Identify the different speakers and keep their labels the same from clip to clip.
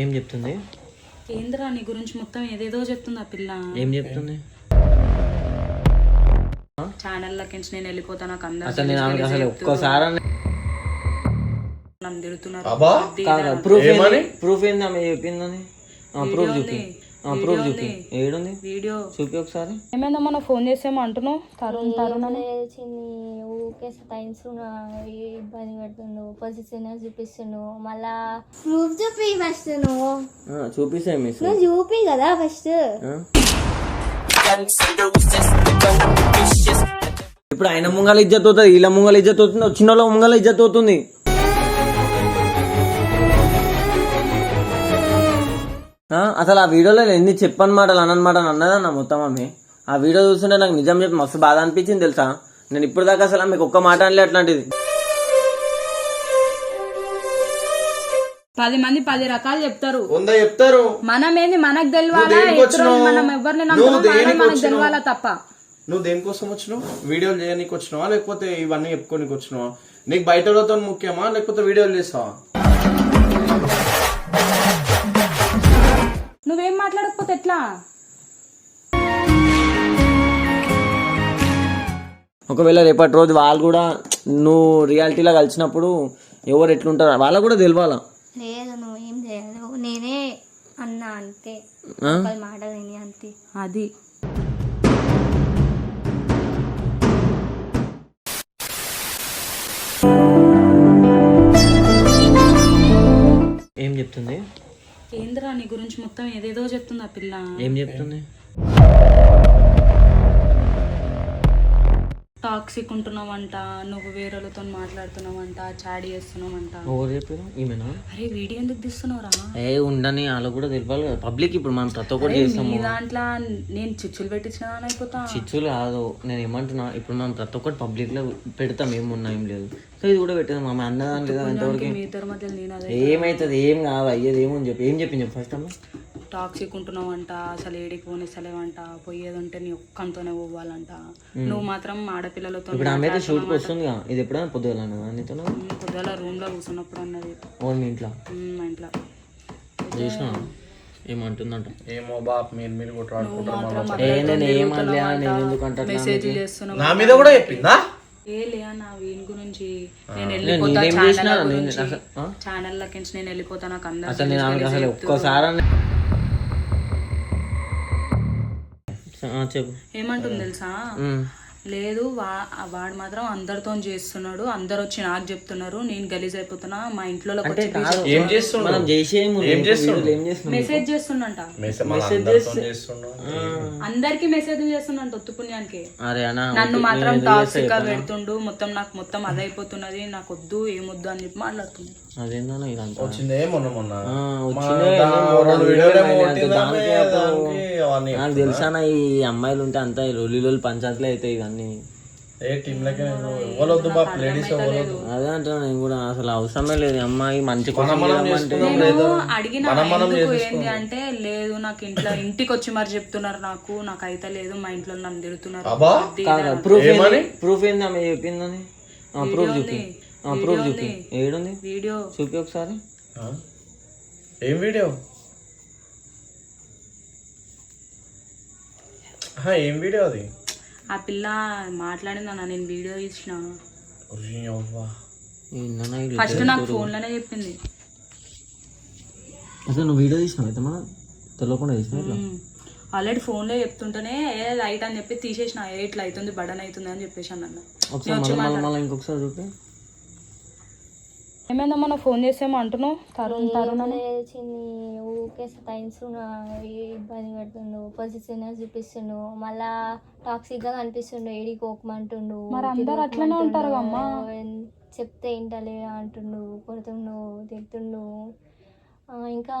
Speaker 1: ఏం చెప్తుంది?
Speaker 2: ఏంద్రా నీ గురించి మొత్తం ఏదేదో చెప్తుంది ఆ పిల్ల.
Speaker 1: ఏం చెప్తుంది?
Speaker 2: ఛానల్లోకి నుంచి నేను వెళ్ళిపోతా నాకు అందరూ
Speaker 1: అసలు నేను ఆమెకి అసలు ఒక్కసారి
Speaker 2: నన్ను తిడుతున్నారు.
Speaker 3: అబ్బా?
Speaker 1: ప్రూఫ్ ఏంది? ప్రూఫ్ ఏంది ఆమె చెప్పిందని? ప్రూఫ్ చూపి ప్రూఫ్ చూపి. ఏడుంది?
Speaker 2: వీడియో
Speaker 1: చూపి ఒకసారి.
Speaker 2: ఏమైందమ్మా నా ఫోన్ చేసేమో అంటున్నావు. తరుణ్ తరుణ్ అని.
Speaker 4: చిన్ని ఊకే సతాయించు ఇబ్బంది పెడుతుండు. పొజిషన్ చూపిస్తుండు. మళ్ళా ప్రూఫ్ చూపి ఫస్ట్ నువ్వు.
Speaker 1: ఆ, చూపిస్తే మిస్
Speaker 4: నువ్వు చూపి కదా ఫస్ట్
Speaker 1: ఇప్పుడు ఆయన ముంగల ఇజ్జత్ అవుతుంది వీళ్ళ ముంగల ఇజ్జత్ అవుతుంది వచ్చిన వాళ్ళ ముంగల ఇజ్జత్ అవుతుంది. అసలు ఆ వీడియోలో ఎన్ని చెప్పని మాటలు అనని మాటలు అన్నదన్న మొత్తం ఆమె ఆ వీడియో చూస్తుంటే నాకు నిజం చెప్పి మస్తు బాధ అనిపించింది తెలుసా? నేను ఇప్పుడు దాకా అసలు ఆమెకు ఒక్క మాట అనలే అట్లాంటిది.
Speaker 2: పది మంది పది రకాలు చెప్తారు.
Speaker 3: వంద చెప్తారు.
Speaker 2: మనం ఏంది మనకు తెలియాలా? మనం ఎవరిని
Speaker 3: దేనికి
Speaker 2: మనకు? తెలియాలా తప్ప.
Speaker 3: నువ్వు దేనికోసం వచ్చినావు? వీడియోలు చేయడానికి వచ్చినావా? లేకపోతే ఇవన్నీ చెప్పుకోనికి వచ్చినావా? నీకు బయట వాళ్ళతో ముఖ్యమా? లేకపోతే వీడియోలు చేస్తావా?
Speaker 2: నువ్వేం మాట్లాడకపోతే ఎట్లా?
Speaker 1: ఒకవేళ రేపటి రోజు వాళ్ళు కూడా నువ్వు రియాలిటీలో కలిసినప్పుడు ఎవరు ఎట్లుంటారు వాళ్ళకు కూడా తెలియాలా
Speaker 4: లేదు నువ్వు ఏం చేయలేవు. నేనే అన్నా అంతే. మాట విని అంతే.
Speaker 2: అది. ఏంద్రా నీ గురించి మొత్తం ఏదేదో చెప్తుంది ఆ పిల్ల.
Speaker 1: ఏం చెప్తుంది?
Speaker 2: టాక్సిక్ ఉంటున్నావంట నువ్వు వేరేలతో మాట్లాడుతున్నావంట చాడీ చేస్తున్నావంట
Speaker 1: ఎవరు చెప్పారు? ఈమెనా?
Speaker 2: అరే వీడియో ఎందుకు తీస్తున్నావురా?
Speaker 1: ఏ ఉండని వాళ్ళకు కూడా తెలియాలి కదా. పబ్లిక్ ఇప్పుడు మనం ప్రతి ఒక్కటి చేస్తాము.
Speaker 2: దాంట్లో నేను చిచ్చులు పెట్టించిన అయిపోతా.
Speaker 1: చిచ్చులు కాదు నేను ఏమంటున్నా ఇప్పుడు మనం ప్రతి ఒక్కటి పబ్లిక్లో పెడతాం ఏమున్నా ఏం లేదు. సో ఇది కూడా పెట్టేది మా అన్నదాని లేదా ఎంతవరకు? ఏమైతుంది ఏం కాదు అయ్యేది ఏమని చెప్పి ఏం చెప్పింది చెప్పు ఫస్ట్ అమ్మ.
Speaker 2: టాక్సిక్ ఉంటున్నావంట అసలు ఏడికి పోనిస్తలేవంట పోయేది ఉంటే నీ ఒక్కంతోనే పోవాలంట. నువ్వు మాత్రం ఆడపిల్లలతో
Speaker 1: ఇప్పుడు ఆమె అయితే షూట్కి వస్తుంది కదా ఇది ఎప్పుడైనా పొద్దుగా నీతో?
Speaker 2: పొద్దుగాల రూమ్లో కూర్చున్నప్పుడు అన్నది.
Speaker 1: ఇంట్లో?
Speaker 2: మా ఇంట్లో.
Speaker 1: చేసిన ఏమంటుందంట?
Speaker 3: ఏమో బాప్ మీరు మీరు కొట్లాడుకుంటారు మళ్ళా.
Speaker 1: ఏ నేను ఏమనలే నేను ఎందుకు అంటా
Speaker 2: మెసేజ్ చేస్తున్నావు
Speaker 3: నా మీద కూడా చెప్పిందా?
Speaker 2: ఏ లే నా వీని గురించి నేను వెళ్ళిపోతా
Speaker 1: నేనేం
Speaker 2: ఛానల్
Speaker 1: చేసినా నేను
Speaker 2: గురించి.
Speaker 1: అసలు ఆ?
Speaker 2: ఛానల్లోకి నుంచి నేను వెళ్ళిపోతా నాకు అందరూ
Speaker 1: అసలు నేను అసలు ఒక్కసారి చెప్పు.
Speaker 2: ఏమంటుంది తెలుసా. లేదు వా వాడు మాత్రం అందరితో చేస్తున్నాడు. అందరు వచ్చి నాకు చెప్తున్నారు. నేను గలీజ్ అయిపోతున్నా. మా ఇంట్లో మెసేజ్
Speaker 3: చేస్తుండు
Speaker 2: అందరికి మెసేజ్ చేస్తుండంట ఒత్తు పుణ్యానికి నన్ను మాత్రం టాక్సిక్గా పెడుతుండు. మొత్తం నాకు మొత్తం అదైపోతున్నది. నాకు వద్దు ఏమొద్దు అని చెప్పి మాట్లాడుతుంది
Speaker 1: అదేందన్న ఇదంతా?
Speaker 3: వచ్చిందే మొన్న మొన్న.
Speaker 1: వచ్చిందే నాకు తెలుసానా ఈ అమ్మాయిలు ఉంటే అంతా లొల్లి లొల్లి పంచాయతీలు అవుతాయి ఇవన్నీ. అదే అంటున్నా నేను కూడా అసలు అవసరమే లేదు. అమ్మాయి మంచి
Speaker 2: అంటే లేదు నాకు ఇంట్లో ఇంటికి వచ్చి మరి చెప్తున్నారు నాకు. నాకు అయితే లేదు మా ఇంట్లో నన్ను తిడుతున్నారు.
Speaker 1: ప్రూఫ్ ఏంది? ప్రూఫ్ ఏంది ఆమె చెప్పిందని? ప్రూఫ్ చూపి ప్రూఫ్ చూపి. ఏడుంది?
Speaker 2: వీడియో
Speaker 1: చూపి ఒకసారి.
Speaker 3: ఆ? ఏం వీడియో ఏం వీడియో అది?
Speaker 2: ఆ పిల్ల మాట్లాడిందన్న నేను వీడియో ఇచ్చిన? ఫస్ట్ నాకు ఫోన్లోనే చెప్పింది.
Speaker 1: అసలు నువ్వు వీడియో తీసినావు అయితే మన తెలియకుండా తీసినావు ఇట్లా?
Speaker 2: ఆల్రెడీ ఫోన్లో చెప్తుంటేనే ఏ లైట్ అని చెప్పి తీసేసిన. ఏ ఇట్లా అవుతుంది బడన్ అవుతుంది అని చెప్పేసి అన్న
Speaker 1: ఇంకొకసారి చూపి.
Speaker 2: ఏమైందమ్మా? నా ఫోన్ చేసేమో అంటున్నావు. తరుణ్ తరుణ్ అని.
Speaker 4: ఊకే ఇబ్బంది పెడుతుండు పొజిషన్ చూపిస్తుండు మళ్ళా టాక్సిక్గా కనిపిస్తుండు ఏడి కోకమంటుండు
Speaker 2: మరి అందరు అట్లనే ఉంటారు అమ్మా
Speaker 4: చెప్తే ఏంటలే అంటుండు కొడుతుండు తిడుతుండు. ఇంకా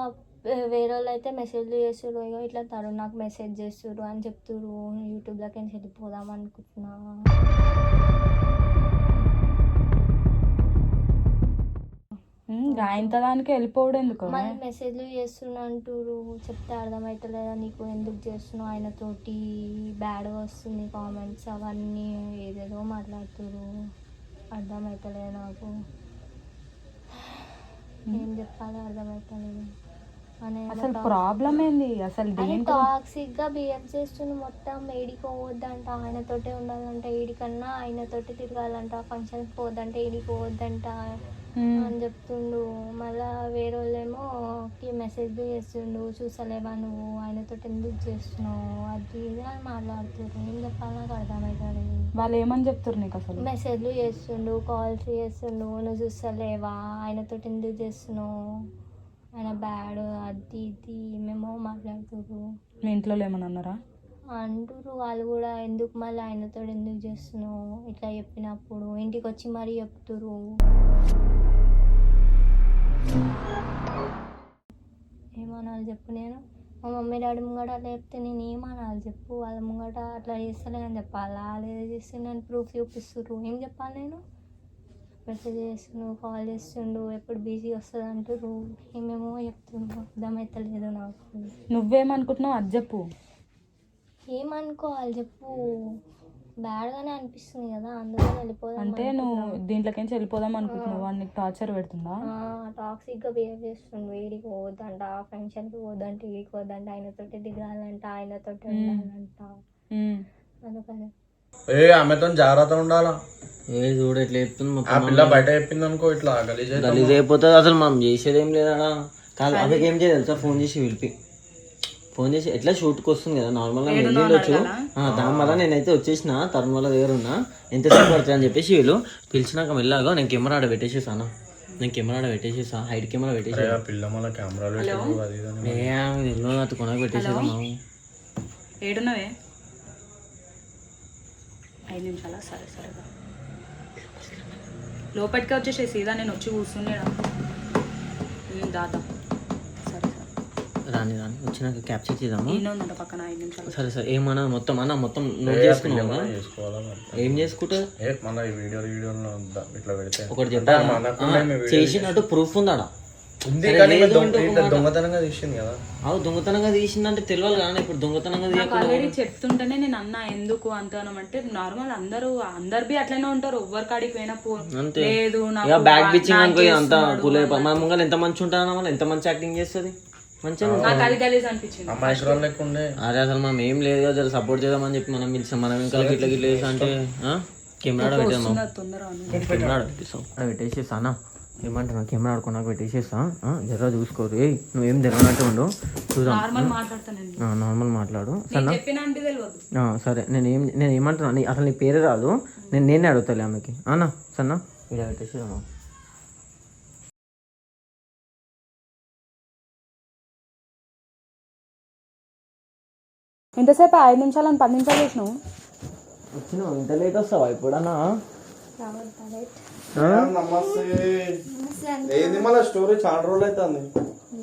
Speaker 4: వేరే వాళ్ళు అయితే మెసేజ్లు చేస్తుర్రు ఇగో ఇట్లా తరుణ్ నాకు మెసేజ్ చేస్తుర్రు అని చెప్తుర్రు యూట్యూబ్లోకి వెళ్ళి వెళ్ళిపోదాం అనుకుంటున్నా.
Speaker 2: గాయంత దానికి వెళ్ళిపోవడం ఎందుకు?
Speaker 4: మళ్ళీ మెసేజ్లు చేస్తున్నా అంటారు చెప్తే అర్థమవుతలేదా నీకు? ఎందుకు చేస్తున్నావు? ఆయనతోటి బ్యాడ్ వస్తుంది కామెంట్స్ అవన్నీ ఏదేదో మాట్లాడుతురు అర్థమవుతలేదు నాకు? ఏం చెప్పాలో అర్థమవుతలేదు
Speaker 2: అసలు ప్రాబ్లం ఏంది? అసలు
Speaker 4: ఆయన టాక్సిక్గా బిహేవ్ చేస్తుండు మొత్తం. ఏడికి పోవద్దంట. ఆయనతోటే ఉండాలంట. ఏడికన్నా ఆయనతోటి తిరగాలంట. ఫంక్షన్ పోవద్దంట. ఏడికి పోవద్దంట. అని చెప్తుండు. మళ్ళా వేరే వాళ్ళేమో మెసేజ్ చేస్తుండు. చూసలేవా నువ్వు ఆయనతో ఎందుకు చేస్తున్నావు? అది ఇది అని మాట్లాడుతుండ్రు ఏం చెప్పాలి నాకు అర్థమవుతుంది
Speaker 2: వాళ్ళు ఏమని చెప్తారు నీకు అసలు?
Speaker 4: మెసేజ్లు చేస్తుండు కాల్స్ చేస్తుండు. నువ్వు చూస్తలేవా ఆయనతో ఎందుకు చేస్తున్నావు? ఆయన బ్యాడ్ అది ఇది మేము మాట్లాడుతుర్రు.
Speaker 2: మీ ఇంట్లో ఏమని అన్నారా?
Speaker 4: అంటుర్రు వాళ్ళు కూడా ఎందుకు మళ్ళీ ఆయనతో ఎందుకు చేస్తున్నావు? ఇట్లా చెప్పినప్పుడు ఇంటికి వచ్చి మరీ చెప్తురు ఏమనాలి చెప్పు నేను? మా మమ్మీ డాడీ ముంగట అట్లా చెప్తే నేను ఏమనాలి చెప్పు? వాళ్ళ ముంగట అట్లా చేస్తలేనని చెప్పాలా? లేదా చేస్తే నేను ప్రూఫ్ చూపిస్తుర్రు. ఏం చెప్పాలి నేను? మెసేజ్ చేస్తుండు కాల్ చేస్తుండు ఎప్పుడు బిజీ వస్తుంది అంటారు ఏమేమో చెప్తుండ్రు. అర్థమవుతలేదు నాకు.
Speaker 2: నువ్వేమనుకుంటున్నావు అది చెప్పు.
Speaker 4: ఏమనుకోవాలి చెప్పు. బ్యాడ్గానే అనిపిస్తుంది కదా అందుకని వెళ్ళిపోదాం
Speaker 2: అంటే నువ్వు దీంట్లోకించి వెళ్ళిపోదాం అనుకుంటున్నావు? వాడు నీకు టార్చర్ పెడుతుందా?
Speaker 4: టాక్సిక్గా బిహేవ్ చేస్తుండు వీడికి పోవద్దంట ఫంక్షన్కి పోవద్దంట వీడికి పోవద్దంట ఆయనతోటి దిగాలంట ఆయనతోటి ఉండాలంట. అందుకని.
Speaker 3: ఏ ఆమెతో జాగ్రత్త ఉండాలా?
Speaker 1: ఏ చూడు ఎట్లా చెప్తుంది
Speaker 3: ఆ పిల్ల బయట చెప్పింది అనుకో ఇట్లా గలీజ్
Speaker 1: అయిపోతుంది అసలు మనం చేసేది ఏం లేదాడా కాదు అవి ఏం చేయాలి తెలుసా? ఫోన్ చేసి పిలిపి ఫోన్ చేసి ఎట్లా షూట్కి వస్తుంది కదా నార్మల్గా వెళ్ళొచ్చు దాని వల్ల నేనైతే వచ్చేసిన తరుణ్ వల్ల దగ్గర ఉన్నా. ఎంతసేపు పడుతుంది అని చెప్పేసి వీళ్ళు పిలిచినాక వెళ్ళాగా నేను కెమెరా ఆడ పెట్టేసేసాను. నేను కెమెరా ఆడ పెట్టేసేసా హైట్ కెమెరా పెట్టేసి
Speaker 3: ఆ పిల్ల మళ్ళీ కెమెరాలు
Speaker 1: అతను కొనకు పెట్టేసేదా మాము
Speaker 2: ఏడున్నవే? ఐదు నిమిషాలా? సరే. లోపలికి వచ్చేసి సీదా నేను వచ్చి కూర్చున్నాడా? దాదా సరే సరే
Speaker 1: రాని రాని. వచ్చినాక క్యాప్చర్ చేద్దాము?
Speaker 2: నేను ఉందంట పక్కన ఐదు నిమిషాలు.
Speaker 1: సరే సరే. ఏమన్నా మొత్తం అన్న మొత్తం నోట్ చేసుకున్నావా. ఏం చేసుకుంటా?
Speaker 3: ఏ మన ఈ వీడియో వీడియోలో ఇట్లా పెడితే.
Speaker 1: ఒకటి చెప్తా. చేసినట్టు ప్రూఫ్
Speaker 3: ఉంది కానీ ఈమె దొంగతనంగా తీసింది కదా.
Speaker 1: అవు దొంగతనంగా తీసిందంటే తెలియాలి కానీ ఇప్పుడు దొంగతనంగా
Speaker 2: ఆల్రెడీ చెప్తుంటేనే నేను అన్న ఎందుకు అంటాను అంటే నార్మల్ అందరూ అందరు బి అట్లనే ఉంటారు. ఎవ్వరి కాడికి పోయినా పో
Speaker 1: అంతే.
Speaker 2: లేదు
Speaker 1: బ్యాగ్
Speaker 2: బా-
Speaker 1: పిచ్చింగ్
Speaker 2: నాకు
Speaker 1: అనుకో అంత కూలే. మన ముంగల్ ఎంత మంచి వాళ్ళు ఎంత మంచి యాక్టింగ్ చేస్తుంది?
Speaker 2: నాకు
Speaker 1: అరే అసలు మనం ఏం లేదు కదా సపోర్ట్ చేద్దామని చెప్పి మనం పిలిచాం. మనం ఇంకా గిట్ల గిట్ల చేసా అంటే కెమెరా
Speaker 2: అను.
Speaker 1: కెమెరా పెట్టేసాం పెట్టేసేసా అన్న. ఏమంటున్నా కెమెరా ఆడుకున్నాక పెట్టేసేసా ఆ, జర చూసుకోరు ఏయ్ నువ్వేం తెలియనట్టు ఉండు. చూద్దాం.
Speaker 2: నార్మల్ మాట్లాడతానండి
Speaker 1: నార్మల్ మాట్లాడు.
Speaker 2: నేను చెప్పిన అంటే తెలియదు
Speaker 1: ఆ, సరే. నేను ఏం నేను ఏమంటున్నా? నీ- అసలు నీ పేరు రాదు. నేను నేనే అడుగుతాలే ఆమెకి. అన్నా సన్నా వీడియో పెట్టేసేదమ్మా
Speaker 2: ఎంతసేపు ఐదు నిమిషాలు అని పది నిమిషాలు చేసినావు
Speaker 1: వచ్చినావు? ఇంత లేట్ వస్తావా ఇప్పుడన్నా
Speaker 3: నమస్తే. ఏంది మళ్ళీ స్టోరీ చాలా రోజులు అవుతుంది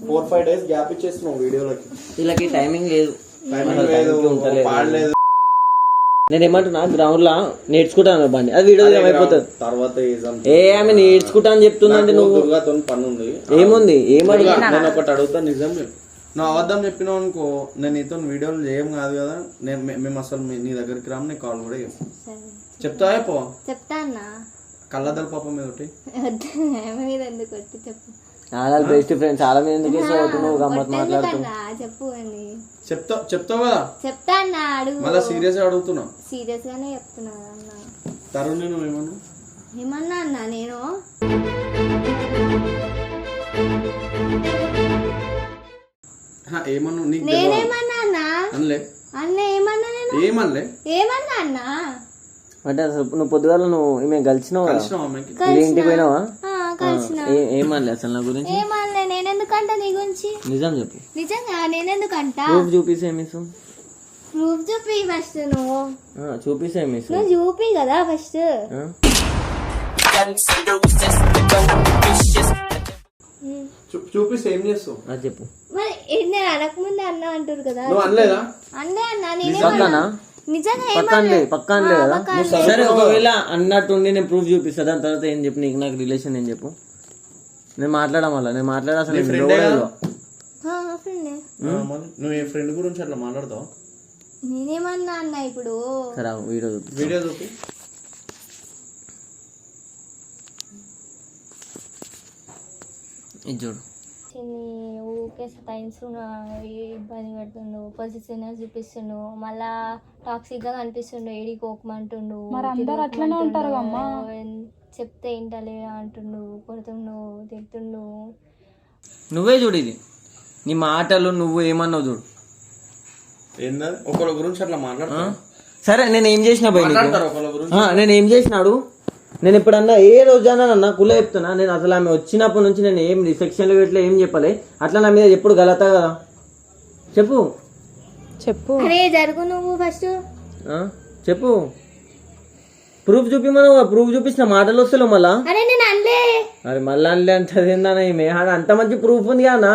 Speaker 3: ఫోర్ ఫైవ్ డేస్ గ్యాప్ ఇచ్చేస్తున్నావు వీడియోలకి.
Speaker 1: వీళ్ళకి టైమింగ్ లేదు.
Speaker 3: టైమింగ్ లేదు
Speaker 1: ఉంటలేదు.
Speaker 3: పాడలేదు.
Speaker 1: నేను ఏమంటున్నా? గ్రౌండ్ లా నేర్చుకుంటాను బండి. అది వీడియో అయిపోతుంది
Speaker 3: తర్వాత ఏజం
Speaker 1: ఏ ఆమె నేర్చుకుంటా అని చెప్తుందంటే నువ్వు
Speaker 3: దుర్గాతో పని ఉంది
Speaker 1: ఏముంది? ఏమడి
Speaker 3: దుర్గా, నేను ఒకటి అడుగుతా నిజం చెప్పు. నువ్వు అబద్ధం చెప్పినావు అనుకో నేను నీతో వీడియోలు చేయం కాదు కదా నేను మేము అసలు మీ- నీ దగ్గరికి రాము కాల్ కూడా చేస్తాం. చెప్తా పో
Speaker 4: చెప్తా అన్నా.
Speaker 3: కళ్ళదల పాప మీద ఒకటి.
Speaker 4: మీద ఎందుకు కొట్టి చెప్పు.
Speaker 1: చాలా బెస్ట్ ఫ్రెండ్స్ చాలా మంది ఎందుకు నువ్వు గమ్మత్ మాట్లాడుతూ.
Speaker 4: అన్నా చెప్పు అని.
Speaker 3: చెప్తా చెప్తావు కదా?
Speaker 4: చెప్తా అన్నా అడుగు.
Speaker 3: మళ్ళీ సీరియస్ అడుగుతున్నా.
Speaker 4: సీరియస్ గానే చెప్తున్నా అన్న.
Speaker 3: తరుణ్ నేను ఏమన్నా?
Speaker 4: ఏమన్నా అన్నా నేను?
Speaker 3: ఏమన్నా నీకు తెలియదు.
Speaker 4: నేనేమన్నా అన్నా
Speaker 3: అనలే.
Speaker 4: అన్న ఏమన్నా నేను?
Speaker 3: ఏమనలే?
Speaker 4: ఏమన్నా అన్నా?
Speaker 1: అంటే అసలు నువ్వు పొద్దుగాల నువ్వు మేము కలిసినావు? కదా
Speaker 3: కలిసినావు ఆమెకి
Speaker 1: ఇది ఇంటికి పోయినావా?
Speaker 4: ఆ, కలిసిన.
Speaker 1: ఏ- ఏమనలే అసలు నా గురించి?
Speaker 4: నేనెందుకంట నీ గురించి?
Speaker 1: నిజం చెప్పు.
Speaker 4: నిజంగా నేనెందుకంట?
Speaker 1: ప్రూఫ్ చూపిస్తే మిస్
Speaker 4: ప్రూఫ్ చూపి ఫస్ట్ నువ్వు.
Speaker 1: చూపిస్తే మిస్
Speaker 4: నువ్వు చూపి కదా ఫస్ట్.
Speaker 3: చూపిస్తే ఏం చేస్తావు?
Speaker 1: అది చెప్పు.
Speaker 4: మరి ఏ- నేను అనకముందే అన్న అంటారు కదా.
Speaker 3: నువ్వు అనలేదా?
Speaker 4: అన్నే అన్నా నేనే
Speaker 1: పక్కనా
Speaker 4: నిజంగా
Speaker 1: పక్కనలే పక్కనలే కదా సరే ఒకవేళ అన్నట్టుండి నేను ప్రూఫ్ చూపిస్తా దాని తర్వాత ఏం చెప్పు నీకు? నాకు రిలేషన్ ఏం చెప్పు? నేను మాట్లాడడం వల్ల నేను మాట్లాడే అసలు నేను
Speaker 3: ఫ్రెండే
Speaker 1: ఎవరో
Speaker 3: కదా?
Speaker 4: ఏమన్నా ఫ్రెండ్
Speaker 3: ఆ, మరి నువ్వు ఏ ఫ్రెండ్ గురించి అట్లా మాట్లాడతావు?
Speaker 4: నేనేమన్నా అన్న ఇప్పుడు?
Speaker 1: సరే వీడియో చూపి. ఇది చూడు.
Speaker 4: ఊకే సతాయిస్తుండు ఇబ్బంది పెడుతుండు పొజిషన్ చూపిస్తుండు మళ్ళా టాక్సిక్గా కనిపిస్తుండు ఏడి కోకమంటుండు
Speaker 2: మరి అందరు అట్లనే ఉంటారు అమ్మా.
Speaker 4: చెప్తే ఏంటలే అంటుండు కొడుతుండు తిడుతుండు.
Speaker 1: నువ్వే చూడు ఇది. నీ మాటలు నువ్వు ఏమన్నావు చూడు.
Speaker 3: ఒకళ్ళ గురించి అట్లా మాట్లాడతారు
Speaker 1: సరే నేను ఏం చేసిన నేను ఏం చేసినాడు? నేను ఎప్పుడన్నా ఏ రోజైనా అన్న కుల చెప్తున్నా నేను అసలు ఆమె వచ్చినప్పటి నుంచి నేను ఏం సెక్షన్లు పెట్టలే ఏం చెప్పలే. అట్లా నా మీద ఎప్పుడు గలతా కదా? చెప్పు.
Speaker 2: చెప్పు.
Speaker 4: అరే జరుగు నువ్వు ఫస్ట్
Speaker 1: ఆ, చెప్పు. ప్రూఫ్ చూపి మనం ప్రూఫ్ చూపించిన మాటలు వస్తలేవు మళ్ళా?
Speaker 4: అరే నేను అనలే.
Speaker 1: అరే మళ్ళా అనలే అంటది ఏందన్నా ఈమె ఆడ అంత మంచి ప్రూఫ్ ఉంది కదా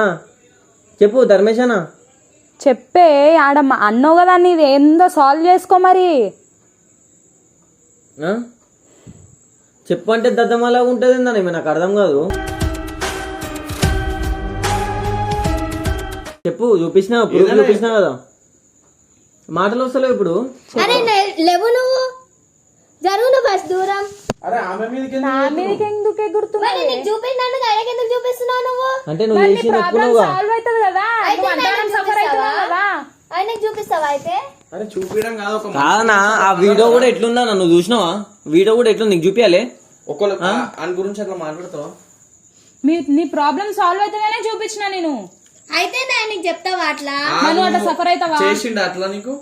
Speaker 1: చెప్పు ధర్మేశనా?
Speaker 2: చెప్పే ఆడ అన్నావు కదా నీది ఏందో సాల్వ్ చేసుకో మరి.
Speaker 1: ఆ? చెప్పు అంటే దద్దమలాగా ఉంటుంది ఏందన్నా ఈమె నాకు అర్థం కాదు. చెప్పు చూపించిన ప్రూఫ్ చూపించిన కదా. మాటలు వస్తలేవు ఇప్పుడు.
Speaker 4: అరే నే- లేవు నువ్వు. జరుగు నువ్వు ఫస్ట్ దూరం.
Speaker 3: అరే ఆమె మీదకి ఎందుకు
Speaker 2: నా మీదకి ఎందుకు ఎగురుతున్నా
Speaker 4: మరి నీకు చూపించాను ఆయనకి ఎందుకు చూపిస్తున్నావు నువ్వు?
Speaker 1: అంటే నువ్వు చేసి నొప్పులుగా
Speaker 2: సాల్వ్ అవుతుంది కదా? నువ్వు అంతగానం సఫర్ అవుతున్నావు కదా?
Speaker 4: ఆయనకి చూపిస్తావా అయితే?
Speaker 3: అరే చూపించడం కాదు ఒక
Speaker 1: కాదనా ఆ వీడియో కూడా ఎట్లుందా నువ్వు చూసినావా? వీడియో కూడా ఎట్లుంది? నీకు చూపించాలి
Speaker 3: ఒకళ్ళు ఆయన గురించి అట్లా మాట్లాడతావా?
Speaker 2: మీ నీ ప్రాబ్లం సాల్వ్ అవుతుందనే చూపించిన నేను.
Speaker 4: అయితే చెప్తావా అట్లా?
Speaker 2: మనం అట్లా సఫర్ అవుతావా
Speaker 3: చేసిండు అట్లా నీకు?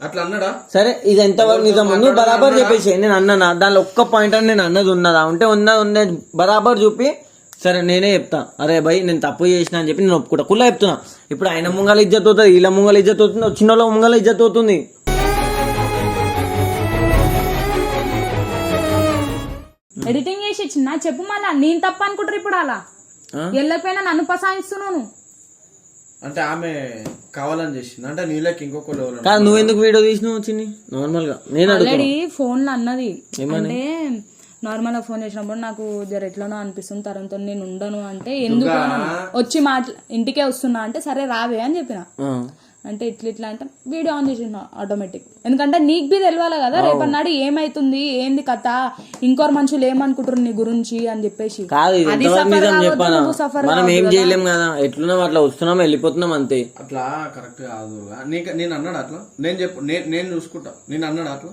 Speaker 3: అట్లా అన్నాడా?
Speaker 1: సరే ఇది ఎంతవరకు నిజం? నువ్వు బరాబర్ చెప్పేసి నేను అన్నా దానిలో ఒక్క పాయింట్ అని నేను అన్నది ఉన్నదా? ఉంటే ఉన్నది ఉన్నది. బరాబర్ చూపి సరే నేనే చెప్తా. అరే భయ్ నేను తప్పు చేసిన అని చెప్పి నేను ఒప్పుకుంటా. కుల్ల చెప్తున్నా. ఇప్పుడు ఆయన ముంగల ఇజ్జత్ అవుతుంది వీళ్ళ ముంగల ఇజ్జత్ అవుతుంది వచ్చిన వాళ్ళ ముంగల ఇజ్జత్ అవుతుంది
Speaker 2: ఎడిటింగ్ చేసి ఇచ్చిన? చెప్పు మళ్ళా నేను తప్ప అనుకుంటారు ఇప్పుడు అలా? వెళ్ళకపోయినా నన్ను పసాయిస్తున్నాను
Speaker 3: అంటే ఆమె కావాలని చేసింది. అంటే నీళ్ళకి
Speaker 1: కాదు నువ్వు ఎందుకు వీడియో తీసినావు చిన్ని? నార్మల్గా. నేను
Speaker 2: ఆల్రెడీ ఫోన్లో అన్నది. అంటే నార్మల్గా ఫోన్ చేసినప్పుడు నాకు జర ఎట్లనో అనిపిస్తుంది తరంతో నేను ఉండను అంటే ఎందుకు. వచ్చి మాట్లా ఇంటికే వస్తున్నా అంటే సరే రావే అని చెప్పిన. అంటే ఇట్లా ఇట్లా అంటే వీడియో ఆన్ చేసిన ఆటోమేటిక్ ఎందుకంటే నీకు బి తెలియాలి కదా రేపన్నాడు ఏమైతుంది ఏంది కథ ఇంకోరు మనుషులు ఏమనుకుంటారు నీ గురించి అని చెప్పేసి.
Speaker 1: మనం ఏం చేయలేం కదా? ఎట్లున్నాం అట్లా వస్తున్నాం వెళ్ళిపోతున్నాం అంతే.
Speaker 3: అట్లా కరెక్ట్ కాదు నేను అన్నాడు అట్లా? నేను చెప్పు నేను నేను చూసుకుంటా. నేను అన్నాడు అట్లా?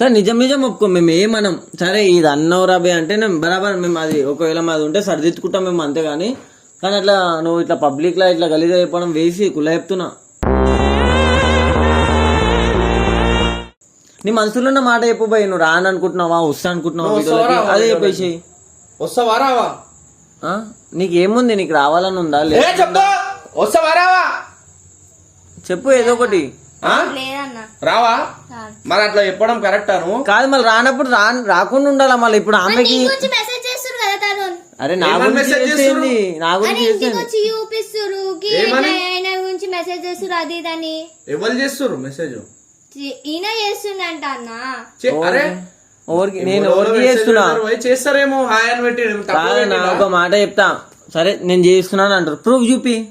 Speaker 1: సరే నిజం నిజం ఒప్పుకో. మేము ఏమనం సరే ఇది అన్నవు రాబే అంటే నేను బరాబర్ మేము అది ఒకవేళ మాది ఉంటే సరిదిద్దుకుంటాం మేము అంతే కానీ కానీ అట్లా నువ్వు ఇట్లా పబ్లిక్ లా ఇట్లా గలీజా చెప్పడం వేసి కుల చెప్తున్నా. నీ మనసులో ఉన్న మాట చెప్పు పోయి నువ్వు రాను అనుకుంటున్నావా వస్తా అనుకుంటున్నావా? అదే చెప్పేసి.
Speaker 3: వస్తావా రావా?
Speaker 1: నీకు ఏముంది నీకు రావాలని ఉందా లేదు?
Speaker 3: చెప్తా? వస్తావా రావా?
Speaker 1: చెప్పు ఏదో ఒకటి.
Speaker 3: రావా? మరి అట్లా చెప్పడం కరెక్టా నువ్వు?
Speaker 1: కాదు మళ్ళీ రానప్పుడు రా రాకుండా ఉండాలా మళ్ళీ? ఇప్పుడు ఆమెకి
Speaker 4: వచ్చి మెసేజ్ చేస్తారు కదా తరుణ్?
Speaker 1: అరే నా గురించి చేసేయండి నా గురించి
Speaker 4: చూపిస్తురు మెసేజ్ చేస్తురు అది ఇదని
Speaker 3: ఎవరు చేస్తారు మెసేజ్
Speaker 4: ఈయన చేస్తుండంట అన్న.
Speaker 3: అరే.
Speaker 1: ఎవరికి? నేను
Speaker 3: ఎవరో
Speaker 1: ఎవరికి చేస్తున్నా?
Speaker 3: చేస్తారేమో హాయ్ అని పెట్టి?
Speaker 1: ఒక మాట చెప్తా. సరే నేను చేస్తున్నాను అంటారు. ప్రూఫ్ చూపి.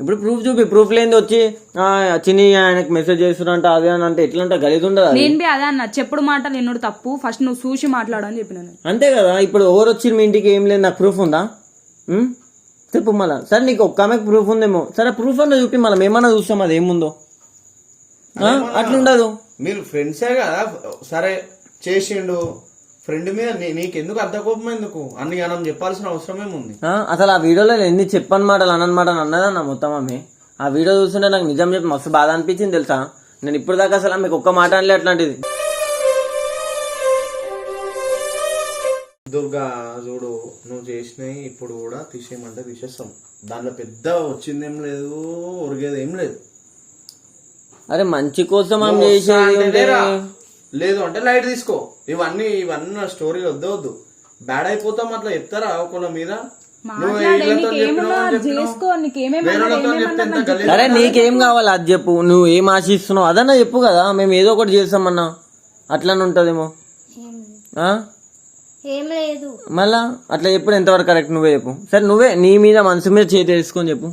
Speaker 1: ఇప్పుడు ప్రూఫ్ చూపి ప్రూఫ్ లేని వచ్చి ఆ, చిన్ని ఆయనకి మెసేజ్ చేస్తున్నంట అదే అని అంటే ఎట్లా ఉంటా గలీజ్ ఉండదు అది.
Speaker 2: నేను బి అదే అన్న చెప్పుడు మాటలు ఎన్నోడు తప్పు. ఫస్ట్ నువ్వు చూసి మాట్లాడు అని చెప్పిన నేను.
Speaker 1: అంతే కదా ఇప్పుడు ఎవరు వచ్చి మీ ఇంటికి ఏం లేదు నాకు ప్రూఫ్ ఉందా? చెప్పు మళ్ళా. సరే నీకు ఒక్క ఆమెకు ప్రూఫ్ ఉందేమో. సరే ప్రూఫ్ అన్న చూపి మళ్ళీ మేమన్నా చూస్తాం అది ఏముందో? అట్లుండదు.
Speaker 3: మీరు ఫ్రెండ్సే కదా సరే చేసిండు. ఫ్రెండ్ మీద నీ- నీకెందుకు అర్ధ కోపం ఎందుకు? అన్ని మనం చెప్పాల్సిన అవసరం ఏముంది
Speaker 1: ఆ? అసలు ఆ వీడియోలో ఎన్ని చెప్పని మాటలు అనని మాటలు అన్నదన్న మొత్తం ఆమె. ఆ వీడియో చూస్తుంటే నాకు నిజం చెప్పి మస్తు బాధ అనిపించింది తెలుసా? నేను ఇప్పుడు దాకా అసలు ఆమెకు ఒక్క మాట అనలే అట్లాంటిది.
Speaker 3: దుర్గా చూడు నువ్వు చేసినవి ఇప్పుడు కూడా తీసేయమంటే తీసేస్తాం. దాంట్లో పెద్ద వచ్చిందేం లేదు ఒరిగేది ఏం లేదు.
Speaker 1: అరే మంచి కోసం చేసేది?
Speaker 3: లేదు అంటే లైట్ తీసుకో. ఇవన్నీ ఇవన్నీ నా స్టోరీ వద్దు వద్దు. బ్యాడ్ అయిపోతాం అట్లా చెప్తారా ఒకళ్ళ మీద?
Speaker 1: సరే నీకేం కావాలి అది చెప్పు. నువ్వు ఏం ఆశిస్తున్నావు? అదన్నా చెప్పు కదా. మేము ఏదో ఒకటి చేస్తామన్నా అట్లనే ఉంటదేమో. ఆ?
Speaker 4: ఏం లేదు.
Speaker 1: మళ్ళా అట్లా చెప్పుడు ఎంతవరకు కరెక్ట్ నువ్వే చెప్పు. సరే నువ్వే నీ మీద మనసు మీద చేతి వేసుకొని చెప్పు.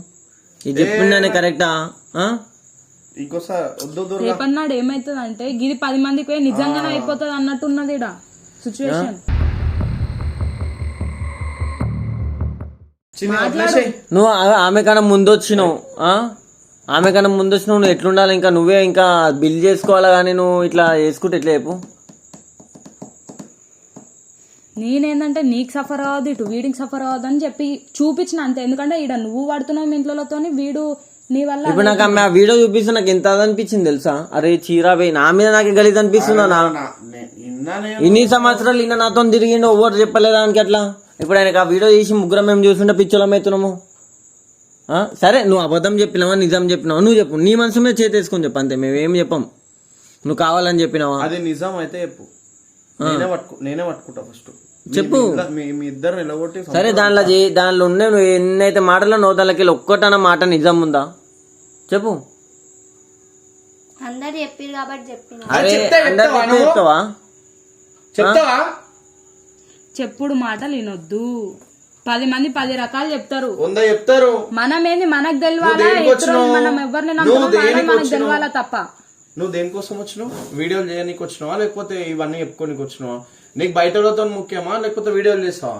Speaker 1: ఇది చెప్పిందనే కరెక్టా ఆ?
Speaker 3: ఇంకోసారి వద్దు
Speaker 2: రేపన్నాడు ఏమైతుంది అంటే గిది పది మందికి పోయి నిజంగానే అయిపోతుంది అన్నట్టు ఉన్నది ఇడ సిచ్యువేషన్.
Speaker 1: నువ్వు ఆమె కన్నా ముందు వచ్చినావు ఆ? ఆమె కన్నా ముందు వచ్చినావు నువ్వు ఎట్లుండాలి? ఇంకా నువ్వే ఇంకా బిల్ చేసుకోవాలా కానీ నువ్వు ఇట్లా చేసుకుంటే ఎట్లా చెప్పు?
Speaker 2: నేనేందంటే నీకు సఫర్ అవ్వదు ఇటు వీడికి సఫర్ అవ్వదు అని చెప్పి చూపించిన అంతే. ఎందుకంటే ఈడ నువ్వు పడుతున్నావు మీ ఇంట్లోతోని వీడు నీ వల్ల
Speaker 1: ఇప్పుడు నాకు ఆమె ఆ వీడియో చూపిస్తే నాకు ఎంత అనిపించింది తెలుసా? అరే చీరా పోయి నా మీద నాకు గలీజ్ అనిపిస్తుందా నా? ఇన్ని సంవత్సరాలు ఇన్న నాతో తిరిగిండు ఎవరు చెప్పలేదా దానికి అట్లా? ఇప్పుడు ఆయనకు ఆ వీడియో చేసి ముగ్గురం మేము చూస్తుంటే పిచ్చోళం అవుతున్నాము. ఆ? సరే నువ్వు అబద్ధం చెప్పినావా నిజం చెప్పినావా? నువ్వు చెప్పు నీ మనసు మీద చేతేసుకొని చెప్పు అంతే మేము ఏం చెప్పం. నువ్వు కావాలని చెప్పినావా?
Speaker 3: అది నిజం అయితే చెప్పు. నేనే పట్టుకు నేనే పట్టుకుంటా ఫస్ట్
Speaker 1: చెప్పు.
Speaker 3: మీ ఇద్దరు నిలబొట్టి
Speaker 1: సరే దానిలో దానిలో ఉండే నువ్వు ఎన్నైతే మాటలు నోదాలకి ఒక్కటన్న మాట నిజం ఉందా? చెప్పు.
Speaker 4: అందరు చెప్పారు కాబట్టి చెప్పిన.
Speaker 1: అరే
Speaker 3: చెప్తే
Speaker 1: అందరికీ
Speaker 3: చెప్తావా నువ్వు?
Speaker 1: చెప్తావా?
Speaker 3: చెప్తావా?
Speaker 2: చెప్పుడు మాటలు వినొద్దు. పది మంది పది రకాలు చెప్తారు.
Speaker 3: చెప్తారు.
Speaker 2: మనం ఏంది మనకు తెలియాలా
Speaker 3: దేనికి
Speaker 2: ఎదురు
Speaker 3: వచ్చినావు?
Speaker 2: మనం ఎవరిని
Speaker 3: నువ్వు
Speaker 2: నమ్ముతున్నాం? వాళ్ళని
Speaker 3: దేనికి
Speaker 2: మనకు
Speaker 3: వచ్చినావు?
Speaker 2: తెలియాలా తప్ప?
Speaker 3: నువ్వు దేనికోసం వచ్చినావు వీడియోలు చేయడానికి వచ్చినావా లేకపోతే ఇవన్నీ చెప్పుకోనికి వచ్చినావా నీకు బయట వాళ్ళతో ముఖ్యమా? లేకపోతే వీడియోలు చేస్తావా?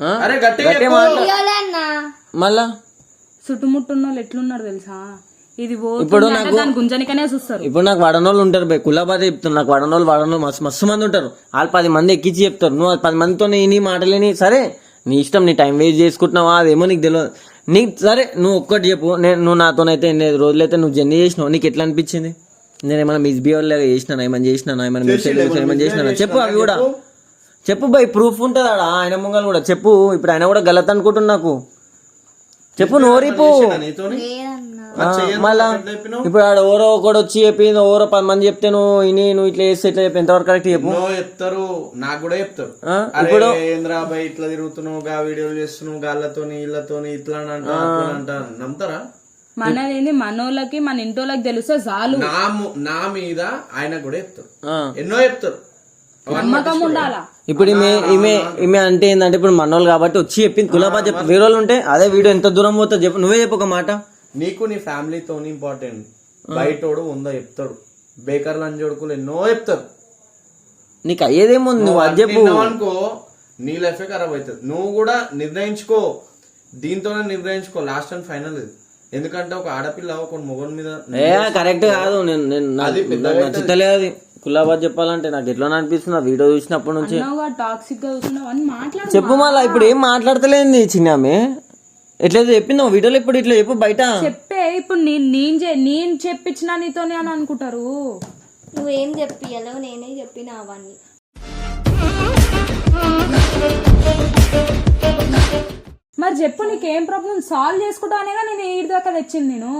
Speaker 3: అరే గట్టిగా
Speaker 1: మళ్ళా?
Speaker 2: చుట్టుముట్టున్న వాళ్ళు ఎట్లున్నారు తెలుసా? ఇది
Speaker 1: ఇప్పుడు నాకు-
Speaker 2: గుంజనికనే చూస్తారు.
Speaker 1: ఇప్పుడు నాకు వడనోళ్ళు ఉంటారు బే కులాబాద్ చెప్తున్నారు. నాకు వడనోళ్ళు వడనోళ్ళు మస్తు మస్తు మంది ఉంటారు. వాళ్ళు పది మంది ఎక్కించి చెప్తారు. నువ్వు ఆ పది మందితో నీ మాటలేని సరే నీ ఇష్టం నీ టైం వేస్ట్ చేసుకుంటున్నావా? అదేమో నీకు తెలియదు నీకు సరే నువ్వు ఒక్కటి చెప్పు. నేను నువ్వు నాతోనైతే ఎన్ని రోజులైతే నువ్వు జర్నీ చేసినావు? నీకు ఎట్లా అనిపించింది? నేను ఏమైనా మిస్బిహేవ్ లాగా చేసినా ఏమైనా చేసినా ఏమైనా మిస్టేక్ ఏమైనా చేసినా చెప్పు అవి కూడా. చెప్పు బై ప్రూఫ్ ఉంటుంది ఆడ ఆయన ముంగలు కూడా. చెప్పు ఇప్పుడు ఆయన కూడా గలత్ అనుకుంటున్నా నాకు. చెప్పు నోరిపు మళ్ళా? ఇప్పుడు ఆడ ఓరో ఒకడు వచ్చి చెప్పింది ఓరో పది మంది చెప్తే నువ్వు ఇని నువ్వు ఇట్లా చేస్తే ఇట్లా చెప్పి. ఎంతవరకు కరెక్ట్ చెప్పు?
Speaker 3: చెప్తారు నాకు కూడా చెప్తారు.
Speaker 1: ఆ?
Speaker 3: అరే ఏంద్రా బాయ్ ఇట్లా తిరుగుతున్నావు గా వీడియోలు చేస్తున్నావు గాళ్ళతోని ఇళ్ళతోని ఇట్లా అని అంటా అట్లా అని అంటా. నమ్ముతారా?
Speaker 2: మనది మనోళ్ళకి మన ఇంటోళ్ళకి తెలిస్తే చాలు.
Speaker 3: నా మీద ఆయన కూడా చెప్తారు. ఎన్నో చెప్తారు.
Speaker 2: నమ్మకం ఉండాలా?
Speaker 1: ఇప్పుడు ఈమె ఈమె ఈమె అంటే ఏంటంటే ఇప్పుడు మనోళ్ళు కాబట్టి వచ్చి చెప్పింది. కులాబా చెప్పు వేరే వాళ్ళు ఉంటే అదే వీడియో ఎంత దూరం పోతుంది చెప్పు. నువ్వే చెప్పు ఒక మాట.
Speaker 3: నీకు నీ ఫ్యామిలీతో ఇంపార్టెంట్. బయటోడు ఉందా చెప్తాడు. బేకర్ లంజోడుకులు ఎన్నో చెప్తారు.
Speaker 1: నీకు అయ్యేదేమో నువ్వు అది చెప్పు.
Speaker 3: అనుకో నీ లైఫే ఖరాబ్ అవుతుంది. నువ్వు కూడా నిర్ణయించుకో. దీంతోనే నిర్ణయించుకో. లాస్ట్ అండ్ ఫైనల్ ఇది. ఎందుకంటే ఒక ఆడపిల్ల ఒక మొగన్ మీద
Speaker 1: కరెక్ట్ కాదు. నేను నచ్చుతలేదు కులాబాద్ చెప్పాలంటే నాకు ఎట్లా అనిపిస్తుంది. ఆ వీడియో చూసినప్పటి నుంచి
Speaker 2: టాక్సిక్గా చూస్తున్నావు అని మాట్లాడు
Speaker 1: చెప్పు మళ్ళా ఇప్పుడు ఏం మాట్లాడతలేంది చిన్నామే ఎట్లయితే చెప్పిందో వీడియోలో ఇప్పుడు ఇట్లా చెప్పు బయట.
Speaker 2: చెప్పే ఇప్పుడు నేను నేను చే- నేను చెప్పించిన నీతోనే అని అనుకుంటారు.
Speaker 4: నువ్వేం చెప్పియలేవు నేనే చెప్పిన అవన్నీ.
Speaker 2: మరి చెప్పు నీకేం ప్రాబ్లం సాల్వ్ చేసుకుంటా అనేగా నేను ఏడు దాకా తెచ్చింది నేను.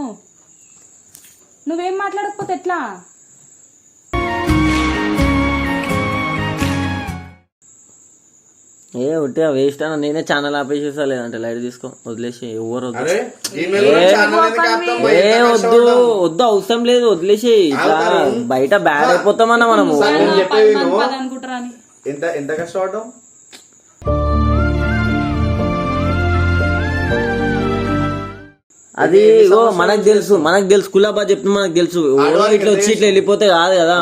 Speaker 2: నువ్వేం మాట్లాడకపోతే ఎట్లా?
Speaker 1: ఏ ఒట్టిగా వేస్ట్ అన్న నేనే ఛానల్ ఆపేసేసా లేదంటే లైట్ తీసుకో వదిలేసి ఎవరు? ఏ వద్దు వద్దు అవసరం లేదు వదిలేసి ఇట్లా బయట బ్యాడ్ అయిపోతామన్నా మనము.
Speaker 3: ఎంత ఎంత
Speaker 1: అది ఇగో మనకు తెలుసు మనకు తెలుసు. కులాబా చెప్తే మనకు తెలుసు. ఎవరో ఇట్లా వచ్చి ఇట్లా వెళ్ళిపోతే కాదు కదా?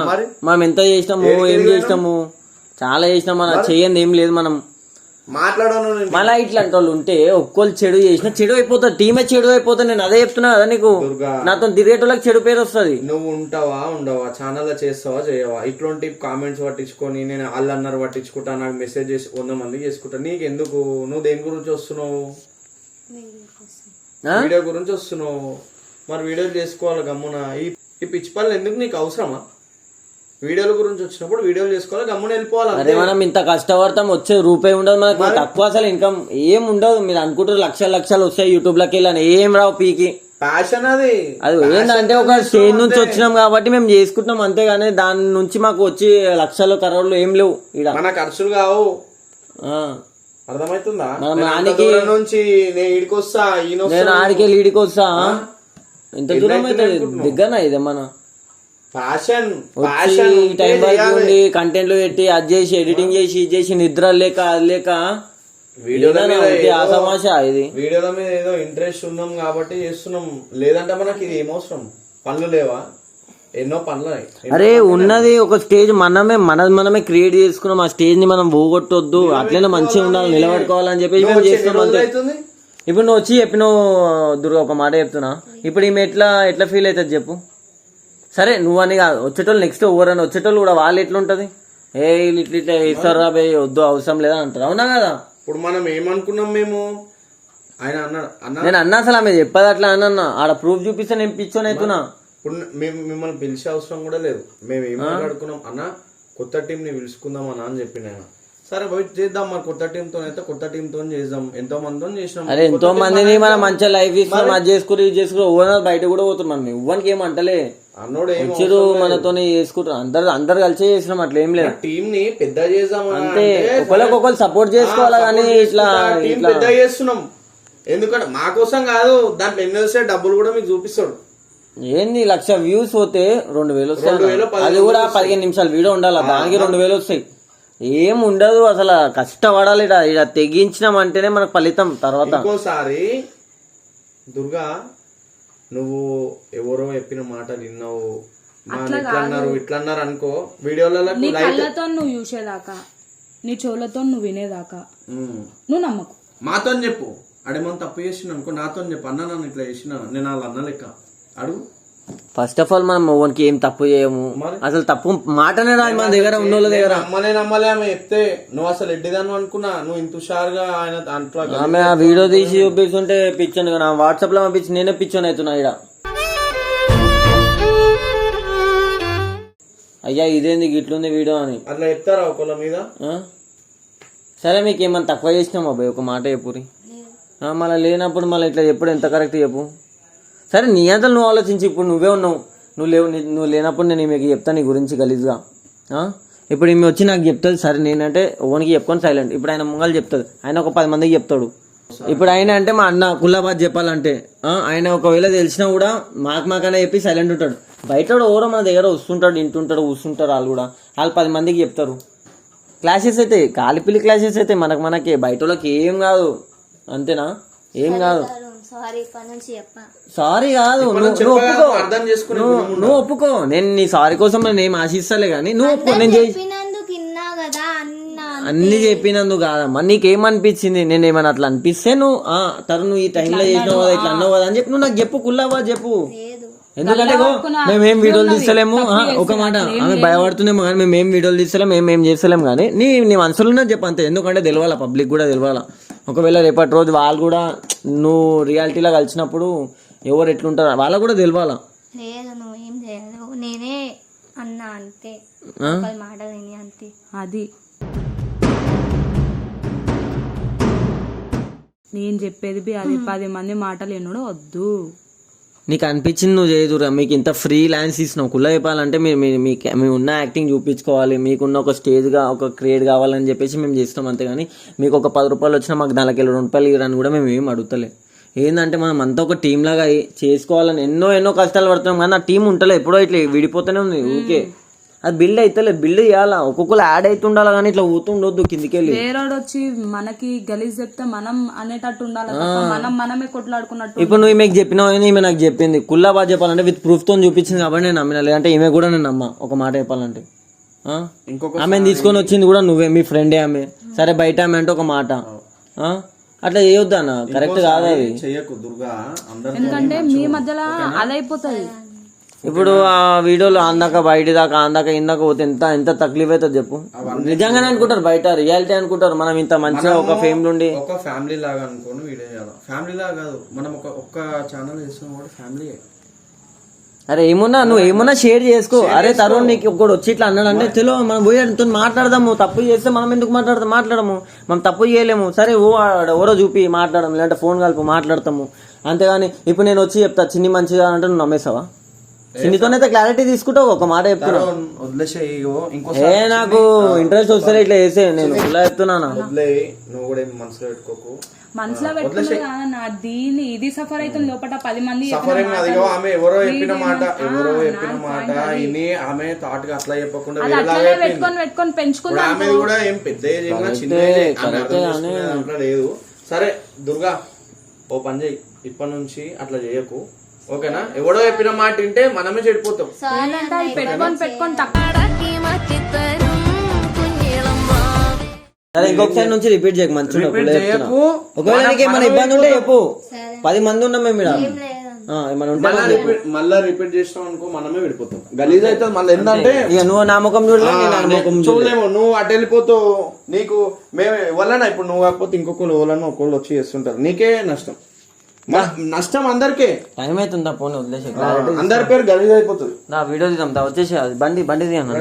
Speaker 1: మనం ఎంత చేసినాము ఏం చేసినాము? చాలా చేసినాం మన చెయ్యంది ఏం లేదు మనం.
Speaker 3: మాట్లాడను
Speaker 1: మళ్ళా ఇట్లాంటి వాళ్ళు ఉంటే ఒక్కోళ్ళు చెడు చేసినా చెడు అయిపోతుంది. టీమే చెడు అయిపోతుంది. నేను అదే చెప్తున్నా కదా నీకు. నాతో తిరిగేటోళ్ళకి చెడు పేరు వస్తుంది.
Speaker 3: నువ్వు ఉంటావా ఉండవా? ఛానల్ చేస్తావా చేయవా? ఇట్లాంటి కామెంట్స్ పట్టించుకొని నేను వాళ్ళు అన్నారు పట్టించుకుంటా నాకు మెసేజ్ చేసి వంద మంది చేసుకుంటా. నీకు ఎందుకు నువ్వు దేని గురించి వస్తున్నావు? వీడియో గురించి వస్తున్నావు. మరి వీడియోలు చేసుకోవాలి గమ్మున. ఈ ఈ పిచ్చి పనులు ఎందుకు నీకు అవసరమా? వీడియోల గురించి వచ్చినప్పుడు వీడియోలు చేసుకోవాలి గమ్మున వెళ్ళిపోవాలి
Speaker 1: అదే మనం ఇంత కష్టపడతాం వచ్చే రూపాయి ఉండదు మనకు తక్కువ అసలు ఇన్కమ్ ఏం ఉండదు. మీరు అనుకుంటారు లక్షలు లక్షలు వస్తాయి యూట్యూబ్లోకి వెళ్ళాను ఏం రావు పీకి.
Speaker 3: ప్యాషన్ అది.
Speaker 1: అది ఏంటంటే ఒక స్టేజ్ నుంచి వచ్చినాం కాబట్టి మేము చేసుకుంటున్నాం అంతేగాని దాని నుంచి మాకు వచ్చి లక్షలు కరోడ్లు ఏం లేవు ఈడ.
Speaker 3: మన ఖర్చులు కావు. అర్థమవుతుందా?
Speaker 1: మనం
Speaker 3: నేను అంత
Speaker 1: ఆనికి-
Speaker 3: దూరం నుంచి నేను ఈడికొస్తా
Speaker 1: నేను ఆడికే ఎంత దూరం అయితే దగ్గరనా ఇదే మన
Speaker 3: ఫ్యాషన్ ఫ్యాషన్
Speaker 1: టైం వరకు ఉండి కంటెంట్లు పెట్టి అది చేసి ఎడిటింగ్ చేసి ఇది చేసి నిద్ర లేక అది లేక
Speaker 3: వీడియోల మీద ఏదో-
Speaker 1: ఆసమాష ఇది.
Speaker 3: వీడియోల మీద ఏదో ఇంట్రెస్ట్ ఉన్నాం కాబట్టి చేస్తున్నాం. లేదంటే మనకి ఇది ఏమవసరం పనులు లేవా? ఎన్నో పనులు.
Speaker 1: అరే ఉన్నది ఒక స్టేజ్ మనమే మనది మనమే క్రియేట్ చేసుకున్నాం. ఆ స్టేజ్ని మనం పోగొట్టొద్దు. అట్లనే మంచిగా ఉండాలి నిలబడుకోవాలని చెప్పి
Speaker 3: నువ్వు
Speaker 1: మేము
Speaker 3: వచ్చి ఎన్ని
Speaker 1: చేస్తున్నాం ఇప్పుడు నువ్వు వచ్చి చెప్పినావు దుర్గా ఒక మాట చెప్తున్నా. ఇప్పుడు ఈమె ఎట్లా ఎట్లా ఫీల్ అవుతుంది చెప్పు? సరే నువ్వు అని కాదు. వచ్చేటోళ్ళు నెక్స్ట్ ఎవరైనా వచ్చేటోళ్ళు కూడా వాళ్ళు ఎట్లుంటది? ఏ ఇట్లా ఇట్లా ఇస్తారు రా బే వద్దు అవసరం లేదా అంటారు. అవునా కదా?
Speaker 3: ఇప్పుడు మనం ఏమనుకున్నాం మేము? ఆయన అన్నాడు అన్న
Speaker 1: నేను అన్నా అసలు ఆమె చెప్పదు అట్లా అని అన్నా. ఆడ ప్రూఫ్ చూపిస్తే నేను పిచ్చోని అవుతున్నా
Speaker 3: ఇప్పుడు మేము మిమ్మల్ని పిలిచే అవసరం కూడా లేదు. మేము ఏం మాట్లాడుకున్నాం? అన్న కొత్త టీం ని పిలుచుకుందాం అన్న అని చెప్పిన ఆయన. సరే బయట చేద్దాం మరి. కొత్త టీం తో అయితే కొత్త టీం తో చేద్దాం. ఎంతో మందితో చేసినాం.
Speaker 1: అరే ఎంతో మందిని మనం మంచిగా లైఫ్ ఇస్తున్నాం అది చేసుకుని ఇది చేసుకుని ఓనర్ బయట కూడా పోతున్నాం మనం ఇవ్వనికి ఏమంటలే వచ్చారు మనతోనే చేసుకుంటారు అందరు అందరు కలిసే చేసినాం అట్లా ఏం లేదు.
Speaker 3: టీం ని పెద్ద అని
Speaker 1: అంటే
Speaker 3: అంటే
Speaker 1: ఒకరికి ఒకరు సపోర్ట్ చేసుకోవాలా కానీ ఇట్లా
Speaker 3: పెద్ద చేస్తున్నాం. ఎందుకంటే మా కోసం కాదు దాంట్లో ఎన్ని వస్తే డబ్బులు కూడా మీకు చూపిస్తాడు.
Speaker 1: ఏంది లక్ష వ్యూస్ పోతే రెండు వేలు వస్తాయి అది కూడా పదిహేను నిమిషాలు వీడియో ఉండాలి? దానికి రెండు వేలు వస్తాయి. ఏం ఉండదు అసలు కష్టపడాలి ఇడ. తెగించినాం అంటేనే మనకు ఫలితం తర్వాత.
Speaker 3: ఇంకోసారి దుర్గా నువ్వు ఎవరో చెప్పిన మాటలు విన్నావు. మా ఇట్లా అన్నారు ఇట్లా అన్నారు అనుకో వీడియోలలో
Speaker 2: నీ కళ్ళతో నువ్వు చూసేదాకా నీ చెవులతో నువ్వు వినేదాకా. నువ్వు నమ్మకు.
Speaker 3: మాతో చెప్పు. అడేమో తప్పు చేసిన అనుకో నాతో చెప్పు. అన్న నన్ను ఇట్లా చేసిన నేను వాళ్ళ అన్న లెక్క. అడుగు.
Speaker 1: ఫస్ట్ ఆఫ్ ఆల్ మనం ఓన్కి ఏం తప్పు చేయము? అసలు తప్పు మాటనే రాదు మన దగ్గర ఉన్న వాళ్ళ దగ్గర.
Speaker 3: నమ్మలే నమ్మలే ఆమె చెప్తే నువ్వు అసలు ఎడ్డిదాను అనుకున్నా నువ్వు ఇంత హుషారుగా ఆయన అట్లా
Speaker 1: ఆమె ఆ వీడియో తీసి చూపిస్తుంటే పిచ్చాను నా వాట్సాప్లో పంపించి నేనే పిచ్చాను అవుతున్నా ఇడ అయ్యా ఇదేంది గిట్లుంది వీడియో అని.
Speaker 3: అట్లా చెప్తారా ఒకళ్ళ మీద?
Speaker 1: సరే మీకు ఏమన్నా తక్కువ చేసినాం అబ్బాయి ఒక మాట చెప్పురి. మళ్ళీ లేనప్పుడు మళ్ళీ ఇట్లా ఎప్పుడు ఎంత కరెక్ట్ చెప్పు. సరే నీ అంతా నువ్వు ఆలోచించి ఇప్పుడు నువ్వే ఉన్నావు. నువ్వు లేవు నీ- నువ్వు లేనప్పుడు నేను మీకు చెప్తాను నీ గురించి గలీజ్గా? ఇప్పుడు ఈమె వచ్చి నాకు చెప్తుంది సరే నేనంటే ఓనికి చెప్పుకొని సైలెంట్ ఇప్పుడు ఆయన ముంగలు చెప్తుంది. ఆయన ఒక పది మందికి చెప్తాడు. ఇప్పుడు ఆయన అంటే మా అన్న కుల్లాబాద్ చెప్పాలంటే ఆయన ఒకవేళ తెలిసినా కూడా మాకు మాకనే చెప్పి సైలెంట్ ఉంటాడు. బయట ఎవరో మన దగ్గర వస్తుంటాడు ఇంటుంటాడు కూర్చుంటారు వాళ్ళు కూడా. వాళ్ళు పది మందికి చెప్తారు. క్లాసెస్ అయితే కాలిపిల్లి క్లాసెస్ అయితే మనకు మనకి. బయట వాళ్ళకి ఏం కాదు. అంతేనా? ఏం కాదు.
Speaker 4: సారీ
Speaker 1: కాదు నువ్వు ఒప్పుకో.
Speaker 3: అర్థం చేసుకునే
Speaker 1: నువ్వు ఒప్పుకో. నేను నీ సారీ కోసం నేను ఏం ఆశిస్తలే కానీ నువ్వు ఒప్పుకో. నేను చేసి
Speaker 4: అన్నా
Speaker 1: అన్ని చెప్పినందుకు కాదమ్మా. నీకేమనిపించింది? నేను ఏమైనా అట్లా అనిపిస్తే నువ్వు ఆ తరు నువ్వు ఈ టైంలో చేసినావు కదా ఇట్లా అన్నావు కదా అని చెప్పి నువ్వు నాకు చెప్పు కుల్లావా చెప్పు.
Speaker 4: లేదు.
Speaker 1: ఎందుకంటే మేమేం వీడియోలు తీస్తలేము. ఒక మాట ఆమె భయపడుతున్నాము కానీ మేము ఏం వీడియోలు తీస్తలేము మేము ఏం చేస్తలేము కానీ నీ నీ మనసులో ఉన్నది చెప్పు అంతే. ఎందుకంటే తెలియాలా పబ్లిక్ కూడా తెలియాలా ఒకవేళ రేపటి రోజు వాళ్ళు కూడా నువ్వు రియాలిటీలో కలిసినప్పుడు ఎవరు ఎట్లుంటారు వాళ్ళకు కూడా తెలియాలా
Speaker 4: లేదు నువ్వు ఏం చేయలేవు. నేనే అన్నా అంతే. మాటలు విని అంతే.
Speaker 2: అది. నేను చెప్పేది బి అది పది మంది మాటలు ఎన్నడో వద్దు.
Speaker 1: నీకు అనిపించింది నువ్వు చేయదురా మీకు ఇంత ఫ్రీ ల్యాన్స్ ఇస్తున్నావు. కుల్ల చెప్పాలంటే మీరు మీ మీకు మీ ఉన్న యాక్టింగ్ చూపించుకోవాలి. మీకున్న ఒక స్టేజ్గా ఒక క్రియేట్ కావాలని చెప్పేసి మేము చేస్తాం అంతేగాని మీకు ఒక పది రూపాయలు వచ్చినా మాకు దానికి వెళ్ళి రెండు రూపాయలు ఇవ్వరని కూడా మేము ఏం అడుగుతలే. ఏంటంటే మనం అంతా ఒక టీంలాగా చేసుకోవాలని ఎన్నో ఎన్నో కష్టాలు పడుతున్నాం కానీ ఆ టీం ఉంటలే. ఎప్పుడో ఇట్లా విడిపోతూనే ఉంది. ఊకే అది బిల్డ్ అవుతలే బిల్డ్ చేయాలా? ఒక్కొక్కరు యాడ్ అవుతుండాలి కానీ ఇట్లా ఊతుండొద్దు కిందికి వెళ్ళి
Speaker 2: వచ్చి మనకి గలీజ్ చెప్తే మనం అనేటట్టు ఉండాలి తప్ప మనం మనమే కొట్లాడుకున్నట్టు
Speaker 1: ఇప్పుడు నువ్వు ఈమెకి చెప్పినావు ఈమె నాకు చెప్పింది. కుల్లా బాగా చెప్పాలంటే విత్ ప్రూఫ్తో చూపించింది కాబట్టి నేను నమ్మిన లేదంటే ఈమె కూడా నేను నమ్మా. ఒక మాట చెప్పాలంటే. ఆ?
Speaker 3: ఇంకొక
Speaker 1: ఆమెను తీసుకొని వచ్చింది కూడా నువ్వే మీ ఫ్రెండే ఆమె. సరే బయట ఆమె అంటే ఒక మాట. ఆ? అట్లా చేయొద్దు అన్న. కరెక్ట్ కాదు అది.
Speaker 3: చెయ్యకు దుర్గా అందరు
Speaker 2: ఎందుకంటే మీ మధ్యలో అదైపోతుంది.
Speaker 1: ఇప్పుడు ఆ వీడియోలో అందాక బయట దాకా అందాక ఇందాక పోతే ఎంత ఎంత తక్లీఫ్ అవుతుంది చెప్పు నిజంగానే అనుకుంటారు బయట రియాలిటీ అనుకుంటారు మనం ఇంత మంచిగా ఒక ఫేమ్ నుండి.
Speaker 3: ఒక ఫ్యామిలీ లాగా అనుకోని వీడియో చేయాలి ఫ్యామిలీ లాగా కాదు మనం ఒక ఒక్క ఛానల్ చేస్తున్నాం కూడా ఫ్యామిలీ
Speaker 1: అరే ఏమున్నా నువ్వు ఏమున్నా షేర్ చేసుకో. అరే తరుణ్ నీకు ఒకడు వచ్చి ఇట్లా అన్నాడు అంటే తెలియ మనం పోయి అతనితో మాట్లాడదాము తప్పు చేస్తే మనం ఎందుకు మాట్లాడదాం మాట్లాడము. మనం తప్పు చేయలేము. సరే ఓ ఎవరో చూపి మాట్లాడము లేదంటే ఫోన్ కలుపు మాట్లాడతాము. అంతేగాని ఇప్పుడు నేను వచ్చి చెప్తా చిన్ని మంచిగా అంటే నువ్వు నమ్మేసావా? చిన్నితోనైతే క్లారిటీ తీసుకుంటావు? ఒక మాట చెప్తున్నా.
Speaker 3: వదిలేసే
Speaker 1: నాకు ఇంట్రెస్ట్ వస్తే ఇట్లా చేసే నేను ఇలా చెప్తున్నానా
Speaker 3: వదిలే నువ్వు కూడా మనసులో పెట్టుకోకు.
Speaker 2: మనసులో పెట్టుకున్నా నా దీన్ని ఇది సఫర్ అయితే లోపల పది మంది
Speaker 3: అదిగో ఆమె ఎవరో చెప్పిన మాట ఎవరో చెప్పిన మాట. ఇని ఆమె థాట్గా అట్లా చెప్పకుండా
Speaker 2: అట్లనే. పెట్టుకొని పెట్టుకొని పెంచుకుందాం
Speaker 3: ఆమె కూడా ఏం పెద్ద చిన్న లేదు. సరే దుర్గా ఓ పని చెయ్యి ఇప్పటి నుంచి అట్లా చేయకు. ఓకేనా? ఎవడో చెప్పిన మాట వింటే మనమే చెడిపోతాం.
Speaker 2: పెట్టుకొని పెట్టుకొని
Speaker 1: సరే ఇంకొకసారి నుంచి రిపీట్ చేయకు
Speaker 3: చేయకు.
Speaker 1: ఒకవేళ నీకు ఏమైనా ఇబ్బంది ఉంటే చెప్పు. పది మంది ఉన్నాం మేము ఇక్కడ.
Speaker 3: మళ్ళా. రిపీట్ చేసినాం అనుకో మనమే విడిపోతాం. గలీజ్ అయితే మళ్ళీ ఏంటంటే
Speaker 1: ఇక నువ్వు నా ముఖం
Speaker 3: చూడలేము. నువ్వు అటు వెళ్ళిపోతావు నీకు మేము ఎవరన్నా ఇప్పుడు నువ్వు కాకపోతే ఇంకొకరు ఎవరన్నా ఒకళ్ళు వచ్చి చేస్తుంటారు. నీకే నష్టం. నష్టం అందరికే.
Speaker 1: టైం అవుతుందా ఫోన్ వదిలేసి
Speaker 3: అందరి పేరు గలీజ్ అయిపోతుంది.
Speaker 1: నా వీడియో తీద్దాం దా వచ్చేసి అది. బండి బండి తీయన్నా